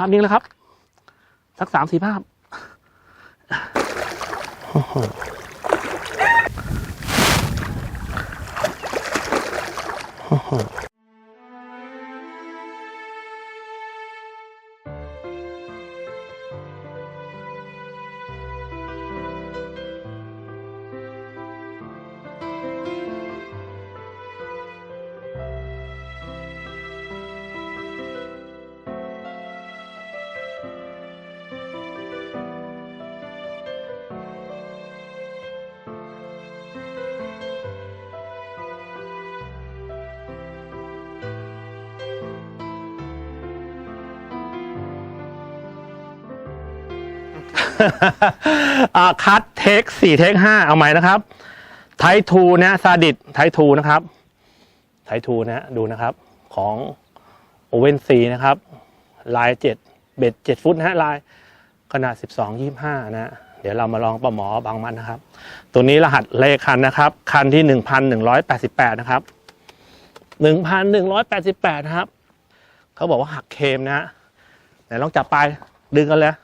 ภาพนิ่งแล้วครับ สักสามสี่ภาพโอ้โห คัดเทคสี่เทคห้าเอาใหม่นะครับ ไททูนะซาดิสไททูนะครับ ไททูนะดูนะครับ ของโอเวนซีนะครับ ลายเจ็ดเบ็ดเจ็ดฟุตนะฮะลายขนาดสิบสองยี่ห้านะฮะเดี๋ยวเรามาลองประหมอบางมันนะครับ ตัวนี้รหัสเลขคันนะครับ คันที่หนึ่งพันหนึ่งร้อยแปดสิบแปดนะครับหนึ่งพันหนึ่งร้อยแปดสิบแปดนะครับ เขาบอกว่าหักเคมนะฮะไหนลองจับปลายดึงกันเลย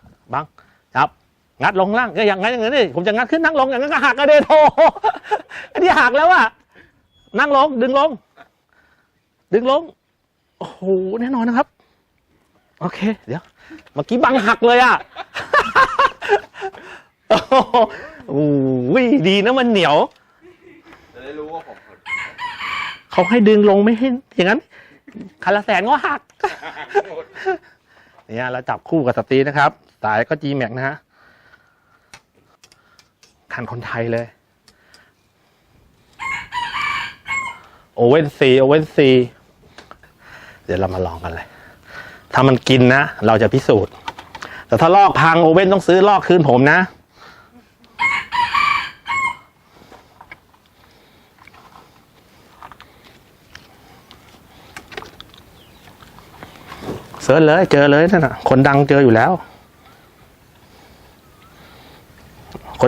งัดลงล่างก็อย่างงั้นอย่างนั้นนี่ผมจะงัดขึ้นนั่งลงอย่างนั้นก็หักกระเดโถอันนี้หักแล้วอะนั่งลงดึงลง ดึงลงโอ้โหแน่นอนนะครับ โอเค เดี๋ยวเมื่อกี้บังหักเลยอะโอ้โหดีนะมันเหนียวจะได้รู้ว่าผมเขาให้ดึงลงไม่ให้อย่างนั้นคันละแสนก็หักเนี่ยเราจับคู่กับสตรีนะครับ สายก็ G Max นะฮะ คันคนไทยเลย โอเว่นซีโอเว่นซีเดี๋ยวเรามาลองกันเลย ถ้ามันกินนะ เราจะพิสูจน์ แต่ถ้าลอกพังโอเว่นต้องซื้อลอกคืนผมนะ เสิร์ชเลย เจอเลยนั่นน่ะคนดังเจออยู่แล้ว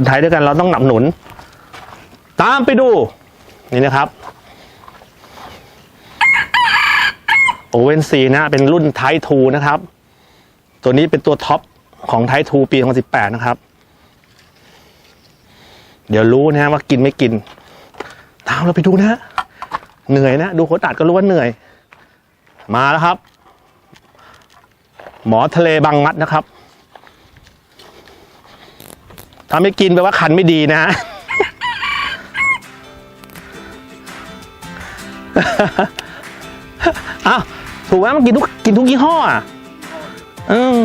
คนไทยด้วยกันเราต้องหนับหนุน ตามไปดู นี่นะครับโอเวนซีนะเป็นรุ่นไททูนะครับ ตัวนี้เป็นตัวท็อปของไททูปี 2018 นะครับ เดี๋ยวรู้นะว่ากินไม่กินตามเราไปดูนะ เหนื่อยนะ ดูโคตัดก็รู้ว่าเหนื่อย มาแล้วครับ หมอทะเลบางมัดนะครับ ถ้าไม่กินแปลว่าคันไม่ดีนะอ้าวถูกไหมมันกินทุกกินทุกยี่ห้ออะอืม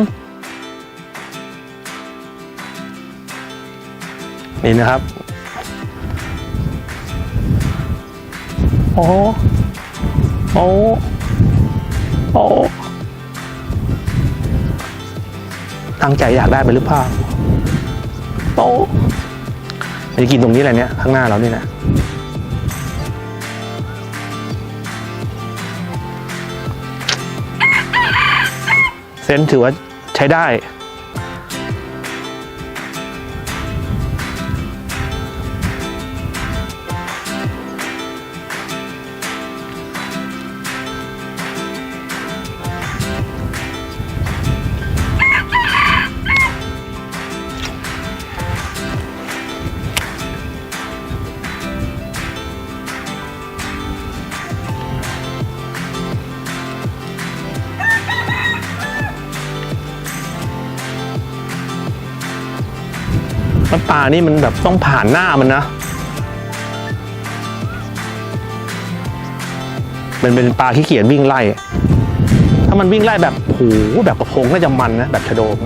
นี่นะครับ โอ้โอ้โอ้ตั้งใจอยากได้ไปหรือเปล่า โต๊ะมันจะกินตรงนี้แหละเนี่ยข้างหน้าเรานี่นะเซนถือว่าใช้ได้านี่มันแบบต้องผ่านหน้ามันนะ มันเป็นปลาขี้เกียจวิ่งไล่ ถ้ามันวิ่งไล่แบบโหแบบประพงน่าจะมันนะ แบบชะโดง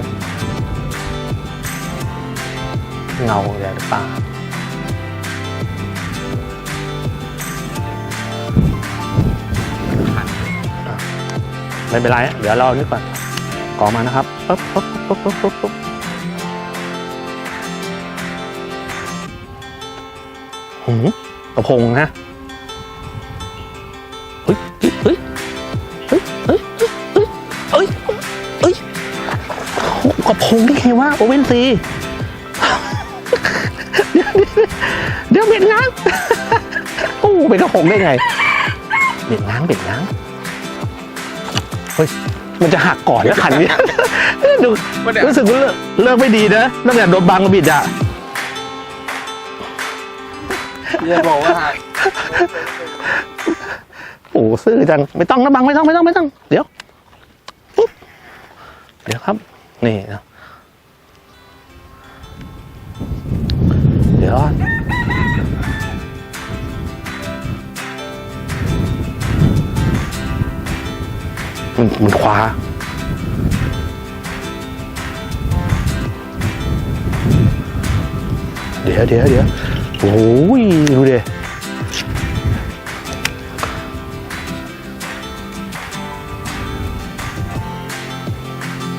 เงาใหญ่ปลาไม่เป็นไร เดี๋ยวเราเอานี่ก่อนกอมานะครับ ปุ๊บปุ๊บปุ๊บปุ๊บปุ๊บ หืมกระพงนะเฮ้ยเฮ้ยเฮ้ยเฮ้ยเฮ้ยเฮ้ยเฮ้ยโอ้กระพงได้ไงวะโอเวนซีเดี๋ยวเบ็ดง้างโอ้เป็นกระพงได้ไงเบ็ดง้างเบ็ดง้างเฮ้ยมันจะหักก่อนนะคันนี้ดูไม่ได้รู้สึกว่าเลิกเลิกไม่ดีนะตั้งแต่โดนบังบิดอะ อย่าบอกว่าหโอ้ซื่อจัง ไม่ต้องนะบังไม่ต้องไม่ต้องไม่ต้อง เดี๋ยวปุ๊บเดี๋ยวครับ นี่นะเดี๋ยวมันมันคว้าเดี๋ยวเดี๋ยวเดี๋ยว โอ้ยดูดิ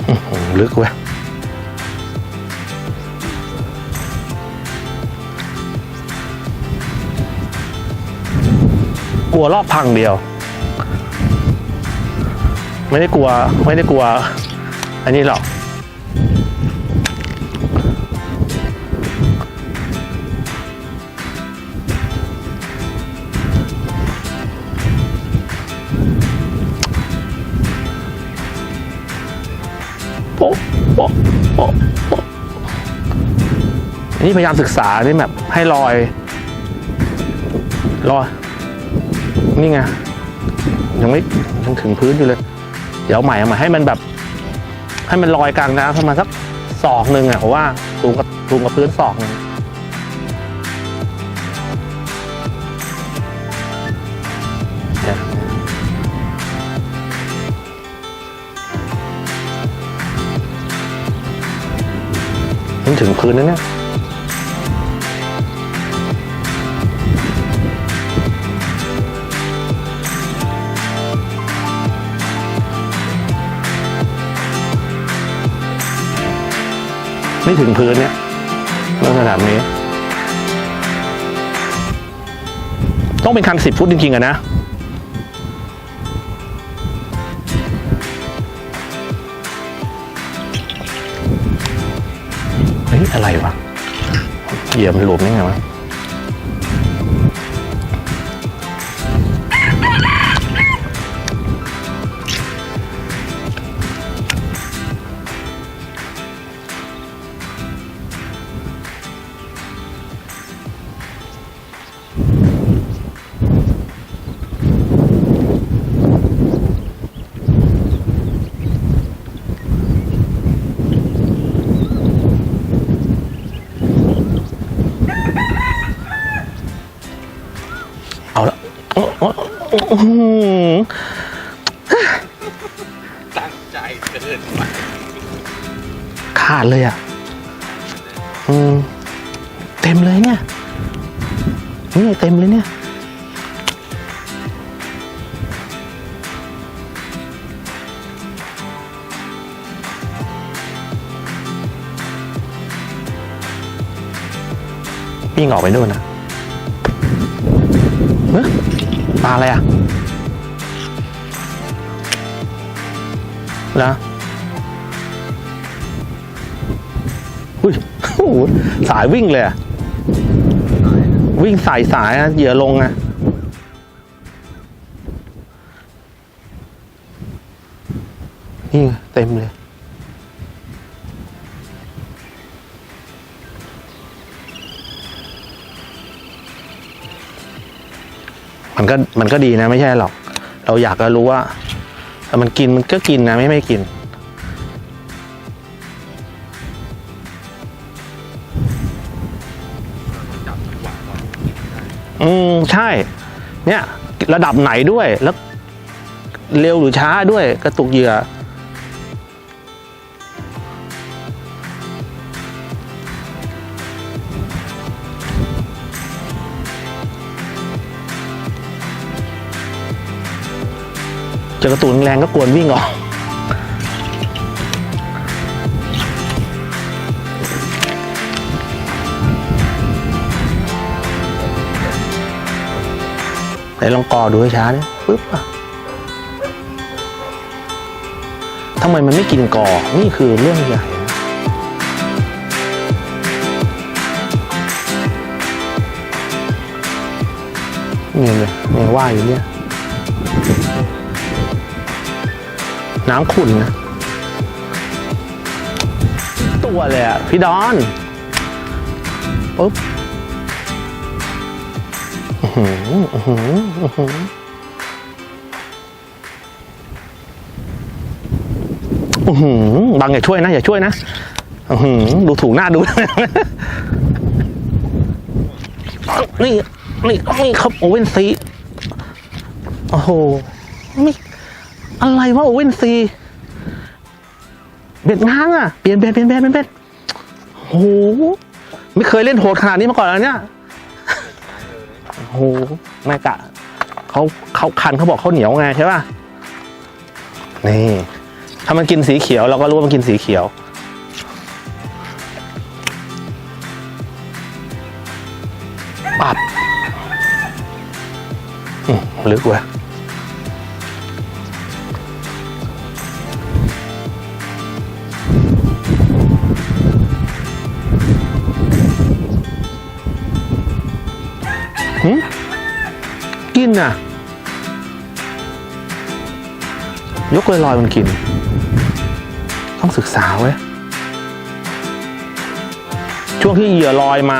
อื้อหือลึกเว้ยกลัวรอบพังเดียว ไม่ได้กลัว ไม่ได้กลัว อันนี้หรอก นี่พยายามศึกษานี่แบบให้ลอยลอยนี่ไงยังไม่ยังถึงพื้นอยู่เลย เดี๋ยวใหม่เอาใหม่ให้มันแบบ ให้มันลอยกลางน้ำประมาณสักศอกหนึ่งอะเพราะว่าสูงกับสูงกับพื้นศอกนึงนี่ถึงพื้นแล้วเนี่ย ไม่ถึงพื้นเนี่ยเรื่องระนี้ ต้องเป็นคันสิบฟุตจริงๆอะนะ เฮ้ย อะไรวะ เหยียบมันหลวมได้ไงวะ โอ้โหตั้งใจเกินไปขาดเลยอะ อืม เต็มเลยเนี่ย นี่เต็มเลยเนี่ย วิ่งออกไปนู่นนะเฮ้ยปลาอะไรอะ เหรออุ้ยสายวิ่งเลยวิ่งสายสายอะเหยื่อลงอะนี่เต็มเลย มันก็มันก็ดีนะไม่ใช่หรอก เราอยากจะรู้ว่า แต่มันกินมันก็กินนะไม่ไม่กินอนอืมใช่ เนี่ย ระดับไหนด้วยแล้ว เร็วหรือช้าด้วยกระตุกเหยื่อ อกระตุกแรงก็กวนวิ่งออกไหนลองกอดูให้ช้าเนี่ยปึ๊บอะทำไมมันไม่กินกอ นี่คือเรื่องใหญ่นะเนี่ยเนี่ยว่าอยู่เนี่ย น้ำขุ่นนะตัวเลยอะ พี่ดอนปุ๊บอือหือบางอย่าช่วยนะ อย่าช่วยนะอือหือดูถูกหน้าดู นี่ นี่นี่ครับ โอเว่นซี โอ้โหไม่ อะไรวะโอเว่นซีเบ็ดง้างอะเปลี่ยนเบ็ดเปลี่ยนเบ็ดเปลี่ยนเบ็ดโอ้โหไม่เคยเล่นโหดขนาดนี้มาก่อนแล้วเนี่ยโอ้โหไม่กะเขาเขาคันเขาบอกเขาเหนียวไงใช่ป่ะนี่ถ้ามันกินสีเขียวเราก็รู้ว่ามันกินสีเขียวปับอืมลึกเว้ย น่ะ ยกลอยๆมันกิน ต้องศึกษาเว้ยช่วงที่เหยื่อลอยมา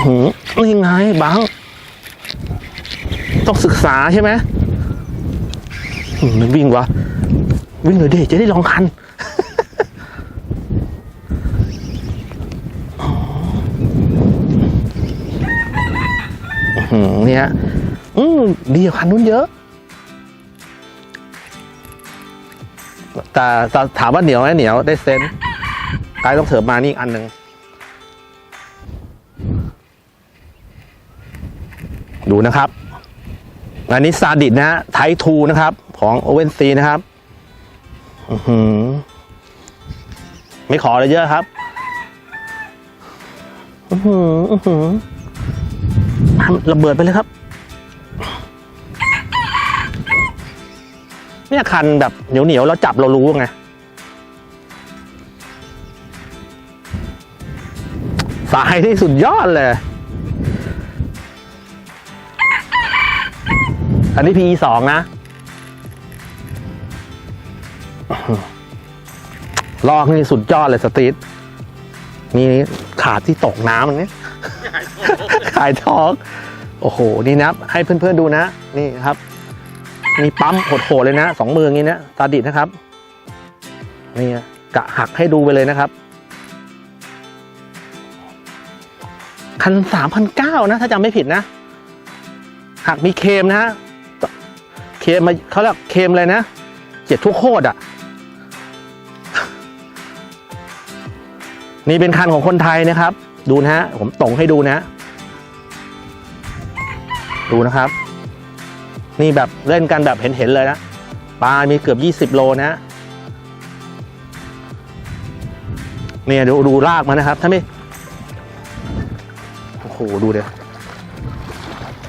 โอ้โหนี่ไงบังต้องศึกษาใช่ไหมมันวิ่งวะ วิ่งเลยเด็จะได้ลองคันอ๋อเนี่ยอืมดีกว่าคันนู้นเยอะแต่ถามว่าเหนียวไหมเหนียวได้เซนกายต้องเถิบมานี่อีกอันหนึ่ง ดูนะครับ อันนี้ซาดิสนะฮะไททูนะครับ ของโอเวนซีนะครับอือหือไม่ขออะไรเยอะครับอือหืออือหือทำระเบิดไปเลยครับ เนี่ยคันแบบเหนียวเหนียวๆแล้วจับเรารู้ไงสายนี่สุดยอดเลย อันนี้ PE สองนะ ลอกนี่สุดยอดเลยสตรีทมีขาดที่ตกน้ำอันนี้ขายทองโอ้โห นี่นะให้เพื่อนๆดูนะ นี่ครับ มีปั๊มโหดๆเลยนะสองมืออย่างนี้นะตาดิดนะครับ นี่นะกะหักให้ดูไปเลยนะครับคันสามพันเก้านะ ถ้าจำไม่ผิดนะหักมีเคมนะฮะ เคมมาเขาเรียกเคมเลยนะ เจ็ดทุกโคตรอะ นี่เป็นคันของคนไทยนะครับ ดูนะฮะ ผมตรงให้ดูนะ ดูนะครับ นี่แบบเล่นกันแบบเห็น ๆ เลยนะ ปลา มีเกือบยี่สิบโลนะเนี่ยดูดูลากมานะครับ ถ้าไม่ โอ้โห ดูเดี๋ยว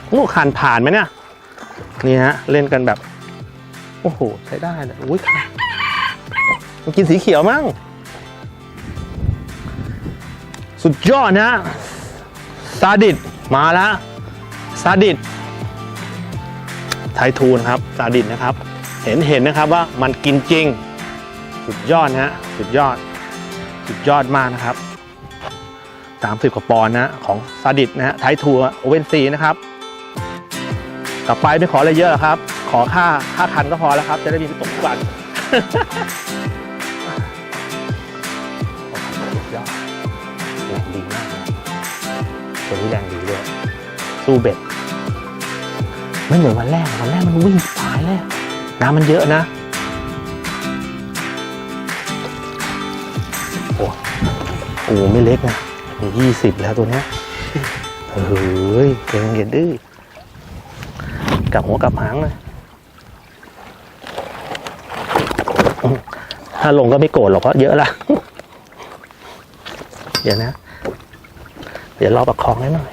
โอ้คันผ่านไหมเนี่ย นี่ฮะ เล่นกันแบบ โอ้โห ใช้ได้เลยอุ้ยมันกินสีเขียวมั้ง สุดยอดนะซาดิสมาแล้วซาดิสไททูนะครับซาดิสนะครับ เห็นเห็นนะครับว่ามันกินจริง สุดยอดนะฮะสุดยอด สุดยอดมากนะครับ 30กว่าปอนด์นะ ของซาดิสนะฮะไททูโอเวนซีนะครับ ต่อไปไม่ขออะไรเยอะหรอกครับ ขอค่าค่าคันก็พอแล้วครับ จะได้มีไปตกทุกวันสุดยอดตัวนี้แรงดีด้วยสู้เบ็ดไม่เหมือนวันแรกวันแรกมันวิ่งตายเลยน้ำมันเยอะนะโอ้โอ้ไม่เล็กนะมียี่สิบแล้วตัวเนี้ยเฮ้ยเก่งเก่งดื้อ กลับหัวกลับหางเลยถ้าลงก็ไม่โกรธหรอกเพราะเยอะละเดี๋ยวนะ เดี๋ยวรอประคองให้หน่อย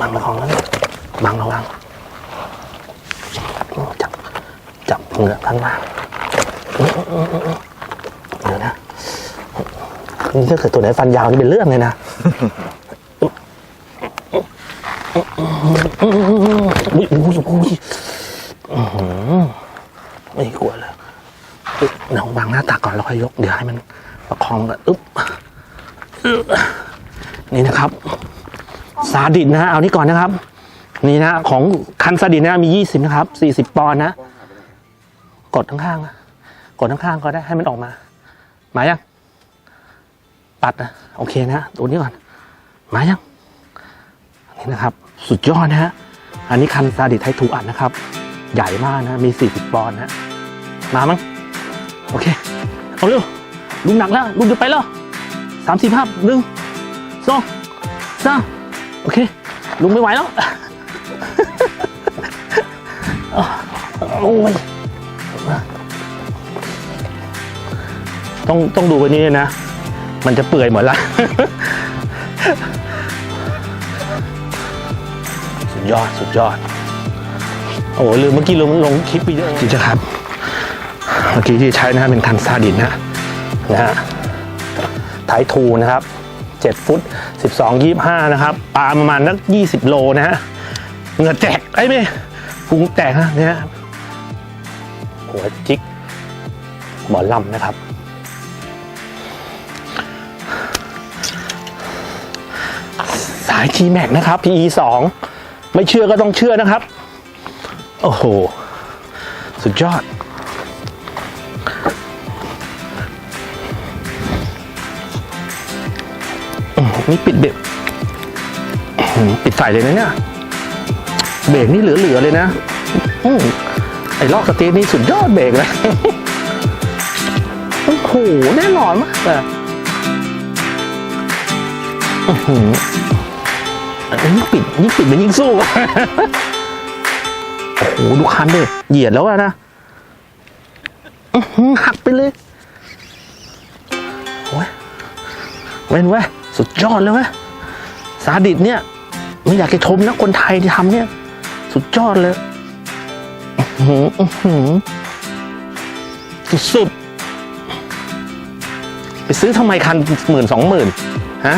บังประคองแล้วนะบังระวังจับจับเหงือกข้างล่างเดี๋ยวนะนี่ถ้าเกิดตัวไหนฟันยาวนี่เป็นเรื่องเลยนะ อุ้ยอุ้ยไม่กลัวเลยเดี๋ยววางหน้าตักก่อนแล้วค่อยยก เดี๋ยวให้มันประคองกันอึ๊บบนี่นะครับ ซาดิสนะฮะเอานี่ก่อนนะครับ นี่นะ ของคันซาดิสนะมียี่สิบนะครับสี่สิบปอนด์นะ กดข้างๆนะกดข้างๆก็ได้ให้มันออกมา หมายัง ปัดนะโอเคนะตัวนี้ก่อน หมายัง นี่นะครับ สุดยอดนะฮะ อันนี้คันซาดิไทยถูอัดนะครับ ใหญ่มากนะ มี 40 ปอนด์นะ มามั้ง โอเค เอาเร็ว ลุงหนักแล้ว ลุงจะไปแล้วสามสี่ภาพหนึ่งสองสามโอเค ลุงไม่ไหวแล้ว โอ้ย ต้องต้องดูไปนี้นะ มันจะเปื่อยหมดละ ยอดสุดยอด โอ้โหลืมเมื่อกี้ลงลงคลิปวิดีโอจริงครับ เมื่อกี้ที่ใช้นะฮะเป็นคันซาดินนะนะฮะไทยทูนะครับ 7 ฟุต 12 25 นะครับปลาประมาณนัก 20 โลนะฮะเหงื่อแตกไอ้ไม่พุงแตกนะเนี่ยหัวจิกหมอลำนะครับ สาย T Max นะครับ PE 2 ไม่เชื่อก็ต้องเชื่อนะครับ โอ้โห สุดยอด นี่ปิดเบรกปิดใส่เลยนะเนี่ย เบรกนี่เหลือๆเลยนะอไอ้ลอกสตทนี่สุดยอดเบรกเลยโอ้โหแน่นอนมากเลย อื้อหืออันนี้ปิดยิ่งปิดมันยิ่งสู้ โอ้โหดูคันเดิเหยียดแล้วนะหักไปเลยโอ้ยเว้นเว้ยสุดยอดเลยเว้ยซาดิสเนี่ยไม่อยากจะชมนะคนไทยที่ทำเนี่ย สุดยอดเลยอื้อหืออื้อหือสุดๆไปซื้อทำไมคันหมื่นสองหมื่นฮะ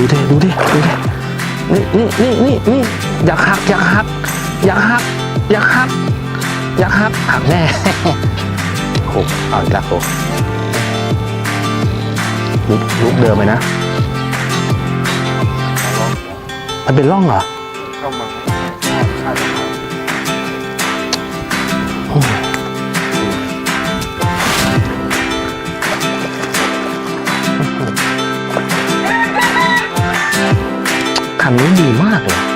ดูดิดูดิดูดินี่นี่นี่นี่นี่อยากหักอยากหักอยากหักอยากหักอยากหักหักแน่โอ้เอาอีกแล้วโอ้ลุกลุกเดิมไปนะ มันเป็นร่องเหรอเข้ามา คันนี้ดีมากเลย